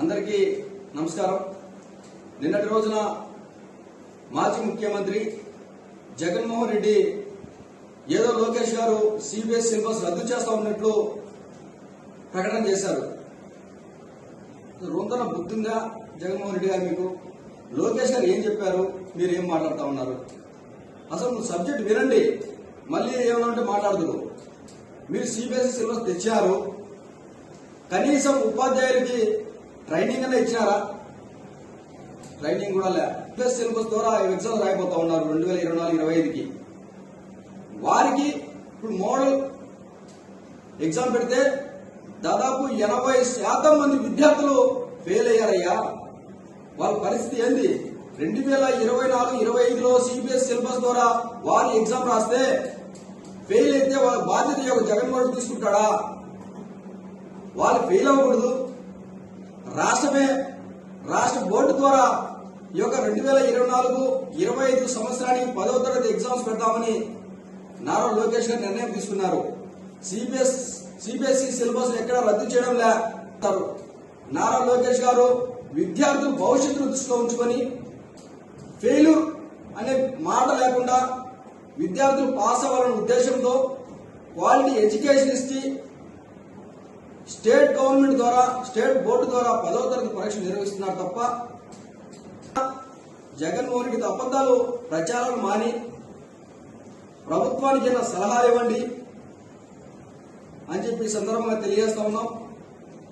అందరికీ నమస్కారం. నిన్నటి రోజున మాజీ ముఖ్యమంత్రి జగన్మోహన్ రెడ్డి ఏదో లోకేష్ గారు సిబిఎస్ సిలబస్ రద్దు చేస్తా ఉన్నట్లు ప్రకటన చేశారు. రొందన బుద్ధిందా జగన్మోహన్ రెడ్డి గారు మీకు? లోకేష్ గారు ఏం చెప్పారు? మీరు ఏం మాట్లాడుతూ ఉన్నారు? అసలు సబ్జెక్ట్ వినండి మళ్ళీ ఏమన్నా మాట్లాడదు మీరు సిబిఎస్ఈ సిలబస్ తెచ్చారు. కనీసం ఉపాధ్యాయులకి ట్రైనింగ్ అనే ఇచ్చారా ట్రైనింగ్ కూడా లే. ప్లస్ సిలబస్ ద్వారా ఎగ్జామ్ రాయిపోతా ఉన్నారు రెండు వేల ఇరవై నాలుగు ఇరవై ఐదుకి. వారికి ఇప్పుడు మోడల్ ఎగ్జామ్ పెడితే దాదాపు ఎనభై శాతం మంది విద్యార్థులు ఫెయిల్ అయ్యారయ్యా. వాళ్ళ పరిస్థితి ఏంది? రెండు వేల ఇరవై నాలుగు ఇరవై ఐదులో సిబిఎస్ సిలబస్ ద్వారా వారి ఎగ్జామ్ రాస్తే ఫెయిల్ అయితే వాళ్ళ బాధ్యత యొక్క జగన్మోహన్ తీసుకుంటాడా? వాళ్ళు ఫెయిల్ అవ్వకూడదు. రాష్ట్రమే రాష్ట్ర బోర్డు ద్వారా ఈ యొక్క రెండు వేల ఇరవై నాలుగు ఇరవై ఐదు సంవత్సరానికి పదవ తరగతి ఎగ్జామ్స్ పెడతామని నారా లోకేష్ గారు నిర్ణయం తీసుకున్నారు. సిబిఎస్ సిబిఎస్ఈ సిలబస్ ఎక్కడ రద్దు చేయడం లేదు నారా లోకేష్ గారు విద్యార్థుల భవిష్యత్తును దృష్టిలో ఉంచుకొని ఫెయిల్యూర్ అనే మాట లేకుండా విద్యార్థులు పాస్ అవ్వాలనే ఉద్దేశంతో క్వాలిటీ ఎడ్యుకేషన్ ఇచ్చి స్టేట్ గవర్నమెంట్ ద్వారా స్టేట్ బోర్డు ద్వారా పదవ తరగతి పరీక్ష నిర్వహిస్తున్నారు తప్ప జగన్మోహన్ రెడ్డి అబద్ధాలు ప్రచారాలు మాని ప్రభుత్వానికి సలహా ఇవ్వండి అని చెప్పి సందర్భంగా తెలియజేస్తా ఉన్నాం.